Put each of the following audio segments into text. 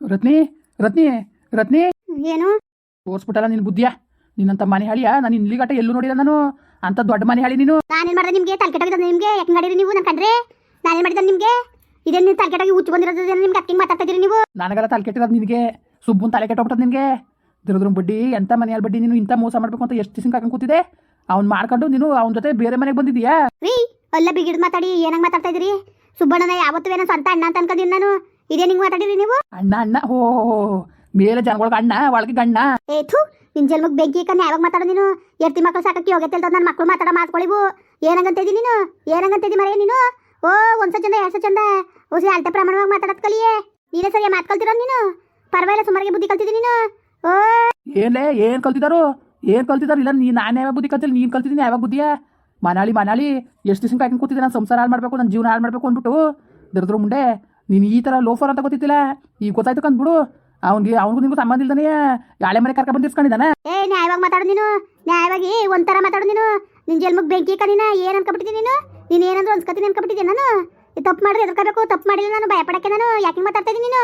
ರತ್ನಿ ರತ್ನಿ ರತ್ನಿ. ಏನು? ತೋರ್ಸ್ಬಿಟ್ಟಲ್ಲ ನಿನ್ ಬುದ್ಧಿಯ? ನಿನ್ನಂತ ಮನೆ ಹಳಿಯ ನಾನು ಇಲ್ಲಿಗಟ್ಟ ಎಲ್ಲೂ ನೋಡಿಲ್ಲ ನಾನು. ಅಂತ ದೊಡ್ಡ ಮನೆ ಹಳಿ ನೀನು. ನಾನೇನ್ ಮಾಡಿದೆ ನಿಮ್ಗೆ? ತಲೆ ಕೆಟ್ಟೋಗಿದೆ ನಿಮ್ಗೆ? ಯಾಕೆ ಮಾಡಿರಿ ನೀವು ನನ್ ಕಂಡ್ರೆ ನಾನೇನ್ ಮಾಡಿದ ನಿಮ್ಗೆ? ಇದೇನು ನೀವು ತಲೆ ಕೆಟ್ಟಾಗಿ ಹುಚ್ಚು ಬಂದಿರೋದು ನಿಮ್ಗೆ? ಅಕ್ಕಿ ಮಾತಾಡ್ತಾ ಇದೀರಿ ನೀವು? ನನಗೆಲ್ಲ ತಲೆ ಕೆಟ್ಟಿರೋದು ನಿನಗೆ. ಸುಬ್ಬನ್ ತಲೆ ಕೆಟ್ಟೋಗ್ಬಿಟ್ಟದ ನಿನಗೆ. ದಿರದ್ರ ಬಡ್ಡಿ ಎಂತ ಮನೆಯಲ್ಲಿ ಬಡ್ಡಿ ನೀನು ಇಂಥ ಮೋಸ ಮಾಡ್ಬೇಕು ಅಂತ ಎಷ್ಟು ದಿವಸ ಹಾಕೊಂಡು ಕೂತಿದೆ? ಅವ್ನು ಮಾಡ್ಕೊಂಡು ನೀನು ಅವನ ಜೊತೆ ಬೇರೆ ಮನೆಗೆ ಬಂದಿದ್ದೀಯಾ? ರೀ ಅಲ್ಲ ಬಿಗಿಡ್ ಮಾತಾಡಿ ಏನಂಗ್ ಮಾತಾಡ್ತಾ ಇದೀರಿ ಸುಬ್ಬಣ್ಣನ ಯಾವತ್ತೂ ಏನೋ ಸ್ವಂತ ಅಣ್ಣ ಅಂತ ಅನ್ಕೊಂಡಿದ್ದೀನಿ ನಾನು. ಇದೇ ನಿಂಗೆ ಮಾತಾಡಿರಿ ನೀವು? ಅಣ್ಣ ಅಣ್ಣ ಹೋ. ಮೇಲೆ ಜನಗಳಿಗೆ ಅಣ್ಣ ಒಳಗೆ ಗಣ್ಣ ಏ ಥು ನಿನ್ ಜನ್ಮಕ್ ಬೆಂಕಿ ಕನ್ನ ಯಾವಾಗ ಮಾತಾಡೋ ನೀನು. ಎರ್ತಿ ಮಕ್ಕಳು ಸಾಕಕ್ಕೆ ಹೋಗತ್ತೆ ಅಂತ ನನ್ನ ಮಕ್ಕಳು ಮಾತಾಡ ಮಾತ್ಕೊಳಿವು ಏನಂಗಂತ ಇದೀನಿ ನೀನು? ಏನಂಗಂತ ಇದೀನಿ ಮರೆ ನೀನು? ಓ ಒಂದ್ಸ ಚಂದ ಎರಡ್ಸ ಚಂದ ಓಸಿ ಅಳತೆ ಪ್ರಮಾಣವಾಗಿ ಮಾತಾಡತ್ ಕಲಿಯೇ. ನೀನೇ ಸರಿ ಮಾತು ಕಲ್ತಿರೋ ನೀನು? ಪರವಾಗಿಲ್ಲ ಸುಮಾರಿಗೆ ಬುದ್ಧಿ ಕಲ್ತಿದ್ದೀನಿ ನೀನು. ಓ. ಏನೇ ಏನ್ ಕಲ್ತಿದಾರು? ಏನ್ ಕಲ್ತಿದಾರು? ಇಲ್ಲ ನೀ ನಾನು ಯಾವಾಗ ಬುದ್ಧಿ ಕಲ್ತಿಲ್ಲ ನೀನ್ ಕಲ್ತಿದ್ದೀನಿ ಯಾವಾಗ ಬುದ್ಧಿಯ? ಮನಾಳಿ ಮನಾಳಿ ಎಷ್ಟು ದಿವಸ ಕಾಯ್ಕೊಂಡು ಕೂತಿದ್ದೆ ನಾನು ಸಂಸಾರ ಹಾಳು ಮಾಡ್ಬೇಕು ನನ್ನ ಜೀವನ ಹಾಳು ಮಾಡ್ಬೇಕು ಅಂದ್ಬಿಟ್ಟು. ದರ್ದ್ರ ಮುಂಡೆ. ನೀನು ಈ ಥರ ಲೋಫರ್ ಅಂತ ಗೊತ್ತಿತ್ತಿಲ್ಲ ಈಗ ಗೊತ್ತಾಯ್ತು ಕಂದ್ಬಿಡು ಅವ್ನಿಗೆ ಅವ್ನಿಗೂ ನಿಮಗೂ ಸಂಬಂಧ ಇಲ್ದಾನೆ ಯಾಳೆ ಮನೆ ಕರ್ಕ ಬಂದು ಏ ನ್ಯಾಯವಾಗಿ ಮಾತಾಡು ನೀನು? ನ್ಯಾಯವಾಗಿ ಒಂಥರ ಮಾತಾಡು ನೀನು? ನಿನ್ನ ಜನ್ಮಕ್ಕೆ ಬೆಂಕಿ ಕಣಿನ ಏನ್ ಅನ್ಕೊಬಿಟ್ಟಿದ್ದೀನಿ ನೀನು? ನೀನು ಏನಂದ್ರೆ ಅನ್ಸ್ಕೊತೀನಿ ಅನ್ಕೊಬಿಟ್ಟಿದ್ದೀನಿ ನಾನು? ಈ ತಪ್ಪು ಮಾಡಿದ್ರೆ ಎದ್ಕೋಬೇಕು ತಪ್ಪು ಮಾಡಿಲ್ಲ ನಾನು ಭಯಪಡಕ್ಕೆ ನಾನು. ಯಾಕೆ ಮಾತಾಡ್ತಾ ಇದ್ದೀನಿ ನೀನು?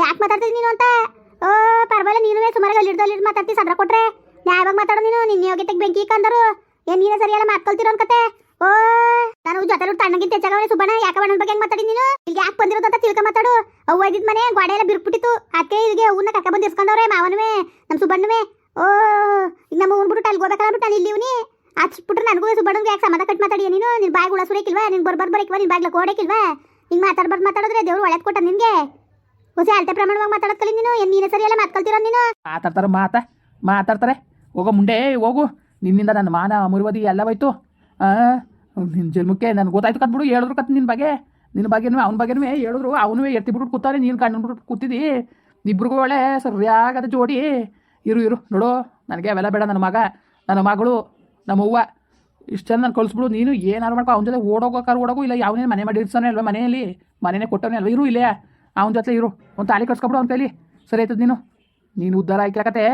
ಯಾಕೆ ಮಾತಾಡ್ತಾ ನೀನು ಅಂತ? ಓ, ಪರವಾಗಿಲ್ಲ, ನೀನು ಸುಮಾರು ಅಲ್ಲಿ ಹಿಡ್ದು ಮಾತಾಡ್ತಿ, ಸದ್ರ ಕೊಟ್ರೆ. ನ್ಯಾಯವಾಗಿ ಮಾತಾಡೋ ನೀನು? ನಿನ್ನ ಯೋಗ್ಯತೆಗೆ ಬೆಂಕಿ ಕಂದರು ಏನು ನೀನೇ ಸರಿಯಲ್ಲ ಮಾತ್ಕೊಳ್ತಿರೋ ಅನ್ಕತೆ ಓ ನಾನು ಜೊತೆ ತಣ್ಣಗಿನ ಹೆಚ್ಚಾಗವನೆ ಸುಬ್ಬಣ್ಣ. ಯಾಕೆ ಬಣ್ಣದ ಬಗ್ಗೆ ಹೆಂಗ್ ಮಾತಾಡಿ ನೀನು? ಇಲ್ಲಿ ಯಾಕೆ ಬಂದಿರೋದು ಅಂತ ತಿಳ್ಕ ಮಾತಾಡು. ಅವ್ವ ಇದ್ದಿದ್ ಮನೆ ಗೋಡೆ ಎಲ್ಲ ಬಿರ್ಬಿಟ್ಟಿತ್ತು ಅದಕ್ಕೆ ಇಲ್ಲಿಗೆ ಅವನ್ನ ಕಕ್ಕ ಬಂದು ಇಸ್ಕೊಂಡವ್ರೆ ಮಾವನವೇ ನಮ್ಮ ಸುಬ್ಬಣ್ಣವೇ. ಓ ಈಗ ನಮ್ಮ ಊನ್ ಬಿಟ್ಟು ಅಲ್ಲಿ ಹೋಗ್ಬೇಕಲ್ಲ ಬಿಟ್ಟು ನಾನು ಇಲ್ಲಿ ಇವನಿ. ಹಚ್ಬಿಟ್ರೆ ನನಗೂ ಸುಬ್ಬಣ್ಣಗೆ ಯಾಕೆ ಸಮಾಧಾನ ಕಟ್ ಮಾತಾಡಿ ನೀನು? ನಿನ್ ಬಾಯಿ ಗುಳ ಸುರೇಕಿಲ್ವಾ ನಿನ್ ಬರ್ಬರ್ ಬರಕಿಲ್ವಾ ನಿನ್ ಬಾಗ್ಲ ಕೋಡಕ್ಕಿಲ್ವಾ ಹಿಂಗೆ ಮಾತಾಡ್ಬಾರ್ದು ಮಾತಾಡಿದ್ರೆ ದೇವ್ರು ಒಳಗೆ ಕೊಟ್ಟ ನಿನ್ಗೆ. ಹೊಸ ಅಳತೆ ಪ್ರಮಾಣವಾಗಿ ಮಾತಾಡೋದ್ ಕಲಿ ನೀನು. ಏನು ನೀನೇ ಸರಿಯಲ್ಲ ಮಾತ್ಕೊಳ್ತಿರೋ ನೀನು? ಮಾತಾಡ್ತಾರ ಮಾತಾ, ಮಾತಾಡ್ತಾರೆ. ಹೋಗೋ ಮುಂಡೆ ಹೋಗು. ನಿನ್ನಿಂದ ನನ್ನ ಮಾನ ಮುರುವದಿ ಎಲ್ಲ ಹೋಯ್ತು. ನಿನ್ನ ಜನ್ಮಕ್ಕೆ ನನಗೆ ಗೊತ್ತಾಯ್ತು ಕತ್ಬಿಡು ಹೇಳಿದ್ರು ಕತ್ ನಿನ್ನ ಬಗ್ಗೆ. ನಿನ್ನ ಬಗ್ಗೆನೂ ಅವ್ನ ಬಗ್ಗೆನೂ ಹೇಳಿದ್ರು, ಅವನು ಎತ್ತಿ ಬಿಟ್ಬಿಟ್ಟು ಕೂತಾರೆ ನೀನು ಕಂಡು ಕೂತಿದ್ದಿ ಇಬ್ರಿಗೂ ಒಳ್ಳೆ ಸರಿಯಾಗದ ಜೋಡಿ. ಇರು ಇರು, ನೋಡು, ನನಗೆ ಅವೆಲ್ಲ ಬೇಡ ನನ್ನ ಮಗ, ನನ್ನ ಮಗಳು ನಮ್ಮವ್ವ ಇಷ್ಟು ಜನ ನಾನು ಕಳಿಸ್ಬಿಡು, ನೀನು ಏನಾರು ಮಾಡ್ಕೊ, ಅವ್ನ ಜೊತೆ ಓಡೋಗು ಇಲ್ಲ ಯಾವನೇ ಮನೆ ಮಾಡಿರ್ತಾನೆ ಅಲ್ವಾ ಮನೆಯಲ್ಲಿ? ಮನೆಯೇ ಕೊಟ್ಟವನೇ ಅಲ್ವಾ? ಇರು ಇಲ್ಲೇ. ಅವನ ಜೊತೆ ಇರು. ಒಂದು ತಾಲಿ ಕಳ್ಸ್ಕೊಬಿಡು ಅವ್ನ ಕೈಲಿ. ಸರಿ ಆಯ್ತದ ನೀನು. ನೀನು ಉದ್ಧಾರ ಆಯ್ಕಲಕತ್ತೆ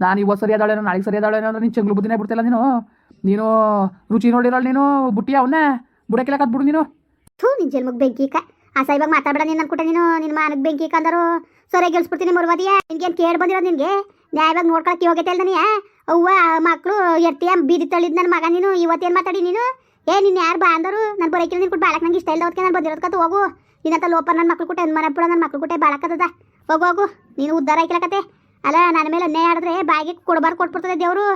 ನಾನು ಇವತ್ತು ಸರಿಯಾದವಳೇನೋ ನಾಳೆಗೆ ಸರಿಯಾದವಳೇನೋ ಅಂದ್ರೆ ನೀನು ಚೆಂಗ್ಳು ಬುದ್ದಿನೇ ಬಿಡ್ತಿಲ್ಲ ನೀನು? ನೀನು ರುಚಿ ನೋಡಿರಲ್ಲ ನೀನು, ಬುಟ್ಟಿ ಅವನ್ನ ಬುಡಕ್ಕಿಲಕತ್ ಬಿಡು ನೀನು. ಥೂ, ನಿನ್ ಜನ್ಮಕ್ಕೆ ಬೆಂಕಿ ಕ ಆಸ ಇವಾಗ ಮಾತಾಡಬೇಡ ನೀನು ಅನ್ಕೊಟ್ಟೆ ನೀನು, ನಿನ್ ಮಾನಕ್ಕೆ ಬೆಂಕಿ ಕಂದರು ಸೊರೆ ಗೆಲ್ಸ್ಬಿಡ್ತೀನಿ ಮುರುವದಿಯ, ನಿನ್ಗೇನು ಕೇಳಿ ಬಂದಿರೋದು ನಿನ್ಗೆ? ನ್ಯಾಯವಾಗಿ ನೋಡ್ಕೊಳಕ್ಕೆ ಹೋಗೈತೆ ಅಲ್ದನಿಯ ಅವ್ವ ಮಕ್ಕಳು ಎರ್ತಿಯ ಬೀದಿ ತಳಿದ್ ನನ್ನ ಮಗ ನೀನು, ಇವತ್ತೇನು ಮಾತಾಡಿ ನೀನು? ಏ, ನೀನು ಯಾರು ಬಾ ಅಂದರು? ನಾನು ಬರೋಕಿಲ್ಲ ನೀನು ಕೊಟ್ಟು ಬಾಳಕ್ಕೆ ನಂಗೆ ಇಷ್ಟ ಇಲ್ದವಕ್ಕೆ ನಾನು ಬಂದಿರೋದ್ಕತ್ತು ಹೋಗು. ನಿನ್ನಂತ ಲೋಪ ನನ್ನ ಮಕ್ಳು ಕೊಟ್ಟೆ ಮನೆ ಬಿಡ ನನ್ನ ಮಕ್ಳು ಕೊಟ್ಟೆ ಬಾಳಕ್ಕದ ಹೋಗು ಹೋಗು. ನೀನು ಉದ್ದಾರ ಆಯ್ಕಲಕತ್ತೆ ಅಲ್ಲ, ನನ್ನ ಮೇಲೆ ಅನ್ಯಾಯ ಆಡಿದ್ರೆ ಬಾಯಿಗೆ ಕೊಡಬಾರ್ದು ಕೊಟ್ಬಿಡ್ತದೆ ದೇವರು.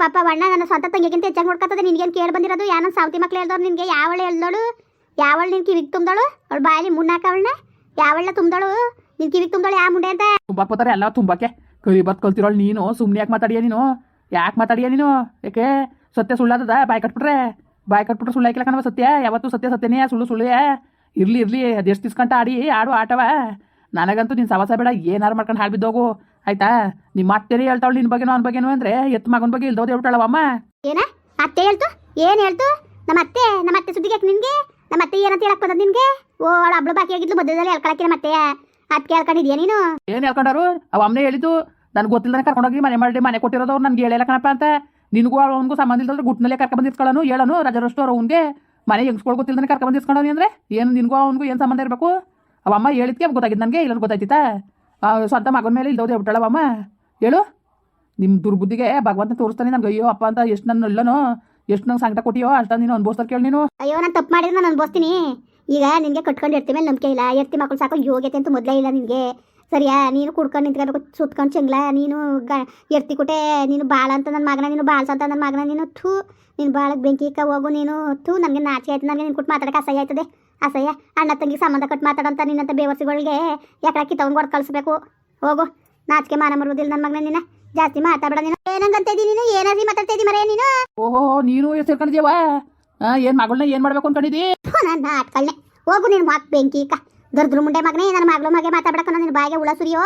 ಪಾಪ ಅಣ್ಣ ನನ್ನ ಸ್ವಂತ ತಂಗಿಗಿಂತ ಹೆಚ್ಚಾಗಿ ನೋಡ್ಕೊತದೆ, ನಿನಗೇನು ಕೇಳಿ ಬಂದಿರೋದು? ಯಾನ ಸಾವತಿ ಮಕ್ಳು ಹೇಳ್ದವ್ರು ನಿನಗೆ, ಯಾವಳೆ ಹೇಳ್ದೋಳು? ಯಾವಳು ನಿನ್ ಕಿವಿಗೆ ತುಂಬ್ದಳು? ಅವಳು ಬಾಯಲ್ಲಿ ಮುನ್ನಾಕವಣ್ಣ ಯಾವಳ ತುಂಬ್ದಳು? ನಿನ್ ಕಿವಿಗೆ ತುಂಬ್ದಳು ಯಾವ ಮುಂಡೆ ಅಂತ? ತುಂಬಾಕೋತಾರೆ ಎಲ್ಲ ತುಂಬಾಕೆ ಕರಿ ಬತ್ ಕಲ್ತಿರೋಳು ನೀನು ಸುಮ್ಮನೆ ಯಾಕೆ ಮಾತಾಡಿಯ ನೀನು? ಯಾಕೆ ಮಾತಾಡಿಯ ನೀನು? ಯಾಕೆ? ಸತ್ಯ ಸುಳ್ಳಾದದ? ಬಾಯ್ ಕಟ್ಬಿಟ್ರೆ? ಬಾಯ್ ಕಟ್ಬಿಟ್ರೆ ಸುಳ್ಳು ಹಾಕಿಲ್ಲ ಕಣವ ಸತ್ಯ? ಯಾವತ್ತು ಸತ್ಯ ಸತ್ಯನೇ, ಸುಳ್ಳು ಸುಳ್ಳು. ಇರ್ಲಿ ಇರ್ಲಿ ಅದೆಷ್ಟು ತಿಸ್ಕೊಂಡ ಆಡಿ, ಆಡು, ಆಟವ. ನನಗಂತೂ ನೀನು ಸವಾಸ ಬೇಡ, ಏನಾರು ಮಾಡ್ಕೊಂಡು ಹಾಳು ಬಿದ್ದೋಗು. ಆಯ್ತಾ? ನಿಮ್ಮ ಮತ್ತೆ ಹೇಳ್ತಾವಳು ನಿನ್ನ ಬಗ್ಗೆನೋ ಅವನ ಬಗ್ಗೆನೋ ಅಂದ್ರೆ ಎತ್ತ ಮಗನ ಬಗ್ಗೆ ಇಲ್ದೋದು ಅಮ್ಮ ಏನ? ಅತ್ತೆ ಹೇಳ್ತು? ಏನ್ ಹೇಳ್ತು? ನಮ್ಮ ಅತ್ತೆ ನಮ್ಮ ಅತ್ತೆ ಸುದ್ದಿಗೆ ನಿನ್ಗೆ? ನಮ್ಮ ಅತ್ತೆ ಏನಂತ ಹೇಳಕ್ ಬಂದದ್ ನಿನ್ಗೆ? ಓ ಅವಳು ಅಬ್ಳು ಬಾಕಿ ಆಗಿದ್ಲು ಮಧ್ಯದಲ್ಲಿ ಹೇಳ್ಕೊಳಕ್ಕೆ ನಮ್ಮ ಅತ್ತೆ ಅದಕ್ಕೆ ಹೇಳ್ಕೊಂಡಿದ್ಯಾ ನೀನು? ಏನು ಹೇಳ್ಕೊಂಡಾರು? ಅವ ಅಮ್ಮನೇ ಹೇಳಿದ್ದು ನನಗೆ ಗೊತ್ತಿಲ್ಲದೆ ಕರ್ಕೊಂಡೋಗಿ ಮನೆ ಮಾಡಿ ಮನೆ ಕೊಟ್ಟಿರೋದು ಅವ್ರು ನನಗೆ ಹೇಳಿಲ್ಲ ಕಣಪ್ಪ ಅಂತ. ನಿನಗೂ ಅವನಿಗೂ ಸಂಬಂಧ ಇಲ್ದ್ರೆ ಗುಟ್ನಲ್ಲೇ ಕರ್ಕೊಂಡ್ ಹೇಳೋನು ರಜರಷ್ಟು ಅವ್ರು ಅವ್ನ್ಗೆ. ಮನೆ ಹೆಂಗ್ಸ್ಕೊಳ್ ಗೊತ್ತಿಲ್ಲದೆ ಕರ್ಕೊಂಡ್ ಬಂದಿರ್ಸ್ಕೊಂಡವನಿ ಅಂದ್ರೆ ಏನು ನಿನಗೂ ಅವನಿಗೂ ಏನು ಸಂಬಂಧ ಇರಬೇಕು? ಅವ ಅಮ್ಮ ಹೇಳಿದ್ಕೆ ಗೊತ್ತಾಗಿದ್ದು ನನಗೆ ಇಲ್ಲ ಗೊತ್ತಾಯ್ತಿತ್ತಾ? ಸ್ವಂತ ಮಗನ ಮೇಲೆ ಇಲ್ದೋದೆ ಬಿಟ್ಟಳವಮ್ಮ ಹೇಳು. ನಿಮ್ಮ ದುರ್ಬುದ್ಧಿಗೆ ಭಗವಂತ ತೋರಿಸ್ತಾನೆ ನನಗೆ, ಅಯ್ಯೋ, ಅಪ್ಪ ಅಂತ ಎಷ್ಟು ನನ್ನ ಇಲ್ಲನೋ ಎಷ್ಟು ನಂಗೆ ಸಂಕಟ ಕೊಟ್ಟಿಯೋ, ಅಷ್ಟ ನೀನು ಅನ್ಬೋಸ್ತಾರೆ ಕೇಳಿ ನೀನು. ಅಯ್ಯೋ, ನಾನು ತಪ್ಪು ಮಾಡಿದ್ರೆ ನಾನು ಅನ್ಬೋಸ್ತೀನಿ ಈಗ ನಿನಗೆ ಕಟ್ಕೊಂಡು ಎರ್ತಿ ಮೇಲೆ ನಂಬಿಕೆ ಇಲ್ಲ. ಎರ್ತಿ ಮಕ್ಕಳು ಸಾಕು ಯೋಗ್ಯತೆ ಅಂತ ಮೊದಲೇ ಇಲ್ಲ ನಿನಗೆ. ಸರಿಯಾ? ನೀನು ಕುಡ್ಕೊಂಡು ನಿಂತ್ಕೋಬೇಕು ಸುತ್ಕೊಂಡು ಚೆಂಗ್ಲ ನೀನು ಗ, ಎರ್ತಿ ಕುಟೆ, ನೀನು ಬಾಳ ಅಂತ ನನ್ನ ಮಗನ, ನೀನು ಬಾಳ್ಸ ಸಂತ ನನ್ನ ಮಗನ, ನೀನು ಥೂ. ನೀನು ಬಾಳಕ್ಕೆ ಬೆಂಕಿ ಕ ಹೋಗು ನೀನು, ಥೂ. ನನಗೆ ನಾಚಿಕೆ ಆಯ್ತು, ನನಗೆ ನಿನ್ ಕೊಟ್ಟು ಮಾತಾಡೋಕೆ ಅಸಹ್ಯ ಆಯ್ತದೆ. ಅಸಹ್ಯ ಅಣ್ಣ ತಂಗಿ ಸಂಬಂಧ ಕಟ್ಟು ಮಾತಾಡಂತ ನಿನ್ನಂತ ಬೇವರ್ಸಿಗಳಿಗೆ ಯಾಕೆ ಕಿತ್ತವಂಗೆ ಹೊಡ್ ಕಳಿಸ್ಬೇಕು? ಹೋಗು ನಾಚಿಕೆ ಮಾನ ಮರುವುದಿಲ್ಲ ನನ್ನ ಮಗನ ನಿನ್ನ. ಜಾಸ್ತಿ ಮಾತಾಡಬೇಡ ನೀನು. ಏನಂಗಂತ ಇದ್ದೀನಿ ನೀನು? ಏನಾದ್ರೂ ಮಾತಾಡ್ತಾ ಇದ್ದೀನಿ ಮರೇ ನೀನು? ಓಹೋ ನೀನು ಸೇರ್ಕೊಂಡಿದ್ಯವ ಏನು ಮಗಳನ್ನ ಏನು ಮಾಡ್ಬೇಕು ಅನ್ಕೊಂಡಿದ್ದಿ ಥು, ನನ್ನ ಆಟ್ಕಳ್ನೆ ಹೋಗು ನೀನು ಮಾಕ್ ಬೆಂಕಿ ಕ ದರ್ದ್ರ ಮುಂಡೆ ಮಗನೇ ನನ್ನ ಮಗಳ ಮಗೆ ಮಾತಾಡ್ಬೇಕ ನಿನ್ನ ಬಾಯಿಗೆ ಹುಳ ಸುರಿಯೋ?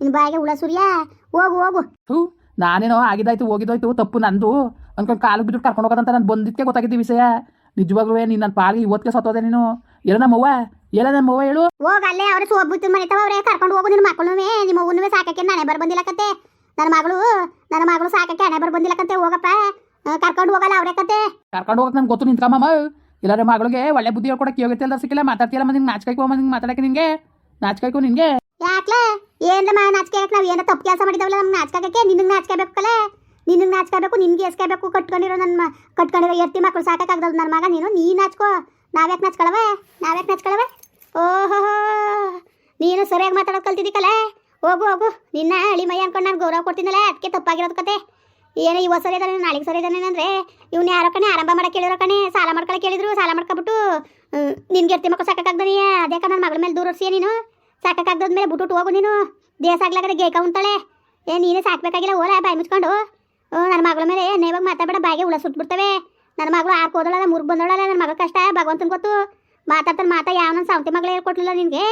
ನಿನ್ನ ಬಾಯಿಗೆ ಹುಳ ಸುರಿಯ? ಹೋಗು ಹೋಗು. ಹೂ ನಾನೇನೋ ಆಗಿದಾಯ್ತು ಹೋಗಿದೋಯ್ತು ತಪ್ಪು ನಂದು. ಅನ್ಕೊಂಡು ಕಾಲು ಬಿಟ್ಟು ಕರ್ಕೊಂಡು ಹೋಗೋದಂತ ನಾನು ಬಂದಿದ್ದಕ್ಕೆ ಗೊತ್ತಾಗಿದ್ದ ವಿಷಯ. ನಿಜವಾಗ್ಲೂ ನೀನು ನನ್ನ ಪಾಲಿಗೆ ಇವತ್ತಿಗೆ ಸತ್ತೋದೆ ನೀನು. ಎಲ್ಲ ನಮ್ಮವ್ವ ಎಲ್ಲ ನಮ್ಮವ್ವ ಹೇಳು. ಹೋಗ ಅಲ್ಲೇ ಅವ್ರ ಸೋಬ್ಬಿತ್ತು ಮನಿತಾವ ಅವ್ರೆ ಕರ್ಕೊಂಡು ಹೋಗು ನಿನ್ನ ಮಕ್ಕಳು ನಿಮ್ಮ ಅವ್ವನೂ ಸಾಕಕ್ಕೆ ನಾನೇ ಬರ್ ಬಂದಿಲ್ಲಕತ್ತೆ ನನ್ನ ಮಗಳು ನನ್ನ ಮಗಳು ಸಾಕಕ್ಕೆ ಹಣೆ ಬರ್ ಬಂದಿಲ್ಲಕತ್ತೆ ಹೋಗಪ್ಪ ಕರ್ಕೊಂಡು ಹೋಗಲ್ಲ ಅವ್ರೆ ಕತೆ. ಕರ್ಕೊಂಡು ಹೋಗಕ್ಕೆ ನಂಗೆ ಗೊತ್ತು ನಿಂತ್ಕಮ್ಮ ಇಲ್ಲಾರ ಮಗಳಿಗೆ ಒಳ್ಳೆ ಬುದ್ಧಿ ಹೇಳ್ಕೊಡಕ್ಕೆ ಯೋಗ್ಯತೆ ಎಲ್ಲ ಸಿಕ್ಕಿಲ್ಲ ಮಾತಾಡ್ತಿಲ್ಲ ಮತ್ತೆ ನಿಂಗೆ ಮಂದಿ ಮಾತಾಡಕ್ಕೆ ನಿಂಗೆ? ನಾಚ್ಕಾಯ್ಕೋ ನಿಂಗೆ? ಯಾಕ್ಲೆ? ಏನ್ಲ ಮಾ ನಾಚಿಕೆ ನಾವು ಏನೋ ತಪ್ಪು ಕೆಲಸ ಮಾಡಿದವಲ್ಲ ನಮ್ಗೆ ನಾಚ್ಕಾಗಕ್ಕೆ ನಿನಗೆ ಕಲೆ? ನಿನಗೆ ನಾಚ್ಕಬೇಕು ನಿನ್ಗೆ ಎಸ್ಕೋಬೇಕು ಕಟ್ಕೊಂಡಿರೋ ನನ್ನ ಕಟ್ಕೊಂಡಿರೋ ಎತ್ತಿ ಮಕ್ಕಳು ಸಾಕಾಗದ ನನ್ನ ಮಗ ನೀನು? ನೀ ನಾಚ್ಕೋ. ನಾವ್ಯಾಕೆ ನಚ್ಕೊಳವ ನಾವ್ಯಾಕೆ ನಚ್ಕೊಳವ ಓಹೋ ನೀನು ಸರಿಯಾಗಿ ಮಾತಾಡೋದು ಕಲ್ತಿದ್ದೀಕಲ್ಲ ಹೋಗು ಹೋಗು. ನಿನ್ನ ಮೈ ಅನ್ಕೊಂಡು ನಾನು ಗೌರವ ಕೊಡ್ತೀನಲ್ಲ? ಅದಕ್ಕೆ ತಪ್ಪಾಗಿರೋದು ಕತೆ. ಏನೋ ಇವತ್ತು ಸರಿ ಇದ್ದಾನೆ ನಾಳೆಗೆ ಸರಿ ಇದ್ದಾನೆ ಅಂದ್ರೆ, ಇವ್ನು ಯಾರೋ ಕಣೆ, ಆರಂಭ ಮಾಡಕ್ಕೆ ಕೇಳಿರೋ ಕಣೆ, ಸಾಲ ಮಾಡ್ಕೊಳಕ್ಕೆ ಕೇಳಿದ್ರು ಸಾಲ ಮಾಡ್ಕೊಬಿಟ್ಟು ನಿನ್ಗೆ ಎರ್ತಿ ಮಕ್ಕಳು ಸಾಕಾಗ್ದನಿಯ ಅದೇ ನನ್ನ ಮಗಳ ಮೇಲೆ ದೂರ ಹೊರ್ಸಿಯ ನೀನು. ಸಾಕಾಗ್ದದ್ಮೇಲೆ ಬಿಟ್ಟು ಹೋಗು ನೀನು. ದೇಹ ಆಗ್ಲಾಗದೆ ಗೇಕ ಉಂಟಾಳೆ. ಏ, ನೀನೇ ಸಾಕ್ಬೇಕಾಗಿಲ್ಲ, ಓಲ ಬಾಯಿ ಮುಚ್ಕೊಂಡು. ನನ್ನ ಮಗಳ ಮೇಲೆ ನೇವಾಗ ಮಾತಾಡಬೇಡ, ಬಾಯಿಗೆ ಹುಳ ಸುಟ್ಬಿಡ್ತವೆ. ನನ್ನ ಮಗಳು ಆರ್ಕ್ ಕೋದಳಲ್ಲ ಮುರ್ಗ್ ಬಂದೋಳಲ್ಲ ನನ್ನ ಮಗ ಕಷ್ಟ ಭಗವಂತನ ಗೊತ್ತು. ಮಾತಾಡ್ತಾನೆ ಮಾತಾ ಯಾವ ನನ್ನ ಸಾವಂತಿ ಮಗಳು ಹೇಳ್ಕೊಟ್ಲಿಲ್ಲ ನಿನಗೆ?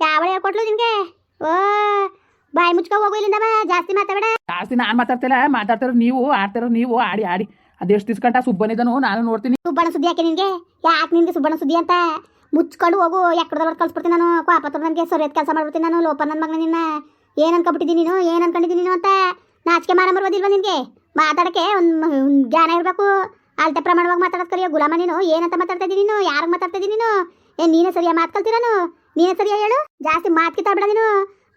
ಯಾವಳು ಹೇಳ್ಕೊಟ್ಲು ನಿನಗೆ? ಓ ಬಾಯಿ ಮುಚ್ಕೊ ಹೋಗು ಇಲ್ಲಿಂದ ಬಾ ಜಾಸ್ತಿ ಮಾತಾಡ ಜಾಸ್ತಿ ನಾನು ಮಾತಾಡ್ತಿಲ್ಲ ಮಾತಾಡ್ತಿರೋ ನೀವು ಆಡ್ತಾರ ನೀವು ಆಡಿ ಆಡಿ. ಅದೆಷ್ಟು ತಿಸ್ಕಂಟ ಸುಬ್ಬನಿದನು ನಾನು ನೋಡ್ತೀನಿ. ಸುಬ್ಬಣ ಸುದ್ದಿ ಯಾಕೆ ನಿನಗೆ? ಯಾಕೆ ನಿನಗೆ ಸುಬ್ಬಣ ಸುದ್ದಿ ಅಂತ? ಮುಚ್ಕೊಂಡು ಹೋಗು ಎಕ್ಕಡದೊಳಗೆ ಕಳ್ಸ್ಬಿಡ್ತೀನಿ ನಾನು. ಪಾಪತ್ರ ನನಗೆ ಸರಿಯಾದ ಕೆಲಸ ಮಾಡ್ಬಿಡ್ತೀನಿ ನಾನು ಲೋಪ ನನ್ನ ಮಗನ ನಿನ್ನ. ಏನು ಅನ್ಕೊಬಿಟ್ಟಿದ್ದೀನಿ ನೀನು? ಏನು ಅನ್ಕೊಂಡಿದ್ದೀನಿ ನೀನು ಅಂತ? ನಾಚಿಕೆ ಮಾರ ಬರೋದಿಲ್ವ ನಿನಗೆ? ಮಾತಾಡೋಕ್ಕೆ ಒಂದು ಜ್ಞಾನ ಇರಬೇಕು. ಅಳತೆ ಪ್ರಮಾಣವಾಗಿ ಮಾತಾಡೋದು ಕಲಿಯೋ ಗುಲಾಮ ನೀನು. ಏನಂತ ಮಾತಾಡ್ತಾ ಇದ್ದೀನಿ ನೀನು? ಯಾರಿಗೆ ಮಾತಾಡ್ತಾ ಇದ್ದೀನಿ ನೀನು? ಏನು ನೀನೇ ಸರಿಯಾಗಿ ಮಾತು ಕಲ್ತಿರೋನು ನೀನೇ? ಸರಿಯಾಗಿ ಹೇಳು? ಜಾಸ್ತಿ ಮಾತು ಕಿತ್ತಾಡ್ಬೇಡ ನೀನು.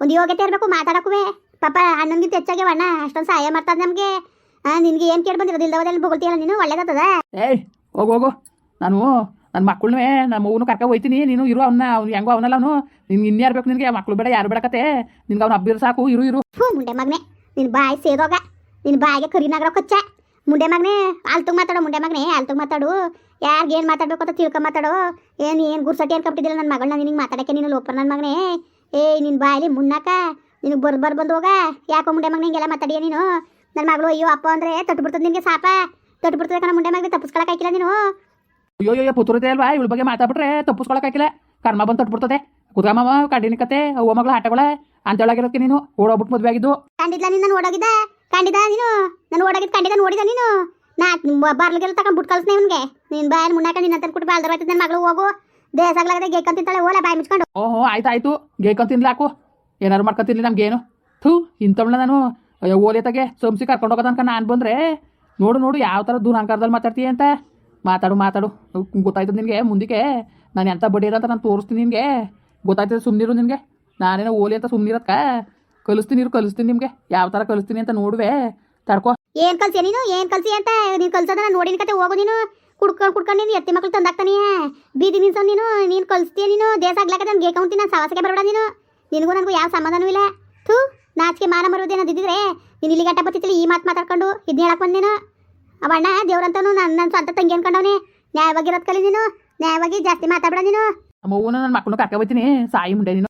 ಒಂದು ಯೋಗ್ಯತೆ ಇರಬೇಕು ಮಾತಾಡೋಕುವೆ. ಪಾಪ ಅಣ್ಣನಿಗಿಂತ ಹೆಚ್ಚಾಗಿ ಅಣ್ಣ. ಅಷ್ಟೊಂದು ಸಹಾಯ ಮಾಡ್ತದೆ ನಮಗೆ. ನಿನಗೆ ಏನು ಕೇಳಿ ಬಂದಿರೋದು? ಇಲ್ದವದಲ್ಲಿ ಬೊಗಳ್ತೀಯಲ್ಲ ನೀನು? ಒಳ್ಳೇದಾಗ್ತದ? ಏಯ್ ಹೋಗು ಹೋಗು. ನಾನು ನನ್ನ ಮಕ್ಕಳನ್ನೇ ನಮ್ಮ ಅವನು ಕರ್ಕ ಹೋಯ್ತೀನಿ. ನೀನು ಇರು ಅವನ್ನ ಅವ್ನು ಹೆಂಗೋ ಅವನಲ್ಲ ಅವನು. ನಿನ್ಗೆ ಇನ್ಯಾರು ಬೇಕು ನಿನಗೆ. ಮಕ್ಕಳು ಬೇಡ ಯಾರು ಬೇಡಕತ್ತೆ ನಿನ್ಗೆ ಅವ್ನು ಅಬ್ಬಿರು ಸಾಕು ಇರು ಇರು. ಹ್ಞೂ ಮುಂಡೆ ಮಗನೇ. ನಿನ್ನ ಬಾಯಿ ಸೇದೋಗ. ನಿನ್ನ ಬಾಯಿಗೆ ಕರಿನಾಗ್ರ ಕೊಚ್ಚ. ಮುಂಡೆ ಮಗನೆ ಆಲ್ತುಗ್ ಮಾತಾಡು ಮುಂಡೆ ಮಗನೆ ಆಲ್ತುಗ್ ಮಾತಾಡು. ಯಾರಿಗೆ ಏನು ಮಾತಾಡಬೇಕು ಅಂತ ತಿಳ್ಕೊ ಮಾತಾಡು. ಏನು ಏನು ಗುರ್ಸಟಿ ಅನ್ಕೊಬಿಟ್ಟಿದ್ದಿಲ್ಲ ನನ್ನ ಮಗಳನ್ನ ನಿನಗೆ ಮಾತಾಡಕ್ಕೆ ನೀನು ಲೋಪರ್ ನನ್ನ ಮಗನೇ. ಏಯ್ ನಿನ್ನ ಬಾಯಲ್ಲಿ ಮುನ್ನಾಕ? ನಿನಗೆ ಬರ್ ಬರ್ ಬಂದು ಹೋಗ? ಯಾಕೋ ಮುಂಡೆ ಮಗನ ಹಿಂಗೆಲ್ಲ ಮಾತಾಡಿಯ ನೀನು? ನನ್ನ ಮಗಳು ಅಯ್ಯೋ ಅಪ್ಪ ಅಂದರೆ ತಟ್ಟುಬಿಡ್ತದೆ ನಿನಗೆ ಸಾಪ. ತಟ್ಟುಬಿಡ್ತದೆ ಕಣ ಮುಂಡೆ ಮಗನಿಗೆ ತಪ್ಪಿಸ್ಕೊಳಕ್ಕಾಗಿಲ್ಲ ನೀನು. ಅಯ್ಯೋ ಅಯ್ಯೋ ಪುತ್ರತೆ ಅಲ್ವಾ? ಇವಳ ಬಗ್ಗೆ ಮಾತಾಡ್ಬಿಟ್ರೆ ತಪ್ಪಿಸ್ಕೊಳಕ್ಕಾಗಿಲ್ಲ ಕರ್ಮ ಬಂದು ತಟ್ಬಿಡ್ತದೆ ಕುತ್ಕಮ್ಮವ ಕಡಿನ ಕತೆ ಓ ಮಗಳ ಆಟಗಳ. ಅಂತೇಳಾಗಿರೋದಕ್ಕೆ ನೀನು ಓಡೋಗ್ಬಿಟ್ಟು ಮದುವೆ ಆಗಿದ್ದು. ಕಂಡಿದ್ಲ ನಿನ್ನ ನೋಡೋಗಿದ್ದ ಕಂಡಿದ ನೀನು? ನಾನು ಓಡಾಗಿದ್ದು ಕಂಡಿದ ನೋಡಿದ ನೀನು? ನಾ ಬಾರ್ಲಿಗೆಲ್ಲ ತಗೊಂಡ್ ಬಿಟ್ಟು ಕಳ್ಸ್ನೆ ಇವನ್ಗೆ. ನೀನ್ ಬಾಯ್ ಮುನ್ನಾಕ ನಿನ್ನ ತಂದು ಕೊಟ್ಟು ಬಾಳ್ದ್ರ ನನ್ನ ಮಗಳು ಹೋಗು. ದೇಸಾಗ್ಲಾಗದೆ ಗೇಕಂತಿಂತಾಳೆ ಓಲೆ ಬಾಯಿ ಮುಚ್ಕೊಂಡು. ಓಹೋ, ಆಯ್ತು ಆಯ್ತು. ಗೇಕಂತ ತಿನ್ಲಾಕು. ಏನಾರು ಮಾಡ್ಕೊತಿರ್ಲಿ ನಮ್ಗೆ ನಮ್ಗೇನು ಥೂ ಇಂಥವ್ಳ ನಾನು ಓಲೆ ತಗೆ ಸೋಮ್ಸಿ ಕರ್ಕೊಂಡು ಹೋಗೋದು ಅನ್ಕ ನಾನು ಬಂದರೆ. ನೋಡು ನೋಡು, ಯಾವ ಥರ ದೂರಾಂಕಾರದಲ್ಲಿ ಮಾತಾಡ್ತೀಯ ಅಂತ. ಮಾತಾಡು ಮಾತಾಡು. ಗೊತ್ತಾಯ್ತದ ನಿನಗೆ ಮುಂದಕ್ಕೆ. ನಾನು ಎಂಥ ಅಂತ ನಾನು ತೋರಿಸ್ತೀನಿ ನಿನಗೆ. ಗೊತ್ತಾಯ್ತದೆ ಸುಮ್ಮನಿರು ನಿನಗೆ. ನಾನೇನೋ ಓಲಿ ಅಂತ ಸುಮ್ಮನಿರತ್ಕ ಕಲಿಸ್ತೀನಿ ಇರು ಕಲಿಸ್ತೀನಿ ನಿಮಗೆ. ಯಾವ ತರ ಕಲಿಸ್ತೀನಿ ಅಂತ ನೋಡುವೆ. ತಡ್ಕೋ. ಏನ್ ಕಲ್ಸಿ ನೀನು? ಏನ್ ಕಲ್ಸಿ ಅಂತ? ನೀನ್ ಕಲ್ಸೋದ ನಾನು ನೋಡಿನ ಕತೆ ಹೋಗು ನೀನು. ಕುಡ್ಕೊಂಡು ಕುಡ್ಕೊಂಡು ನೀನು ಎತ್ತಿ ಮಕ್ಳು ತಂದಾಕ್ತಾನೆ. ಬೀದಿ ನಿಲ್ಸೋ ನೀನು. ನೀನು ಕಲಿಸ್ತೀಯ ನೀನು? ದೇಸಾಗ್ಲಾಕದೆ ನಾನು ಗೇಕೌಂತೀನಿ ನಾನು ಸವಾಸಕ್ಕೆ ಬರಬೇಡ ನೀನು. ನಿನಗೂ ನನಗೂ ಯಾವ ಸಂಬಂಧನೂ ಇಲ್ಲ. ಥೂ ನಾಚಿಕೆ ಮಾನ ಮರುವುದೇನದಿದ್ದರೆ ನೀನು ಇಲ್ಲಿ ಗಂಟ ಬರ್ತಿತ್ತಿಲ್ಲ ಈ ಮಾತು ಮಾತಾಡ್ಕೊಂಡು ಇದನ್ನ ಹೇಳಕ್ ಬಂದೇನು ಅವಣ್ಣ ದೇವ್ರಂತನು ನನ್ನ ನನ್ನ ಸ್ವಂತ ತಂಗಿ ಅನ್ಕೊಂಡವನೆ. ನ್ಯಾಯವಾಗಿರೋದು ಕಲಿ ನೀನು. ನ್ಯಾಯವಾಗಿ ಜಾಸ್ತಿ ಮಾತಾಡಬೇಡ ನೀನು. ಅಮ್ಮ ಅವ್ವನ ನನ್ನ ಮಕ್ಕಳು ಕರ್ಕೊಬತ್ತೀನಿ ಸಾಯಿ ಮುಂಡೆ ನೀನು.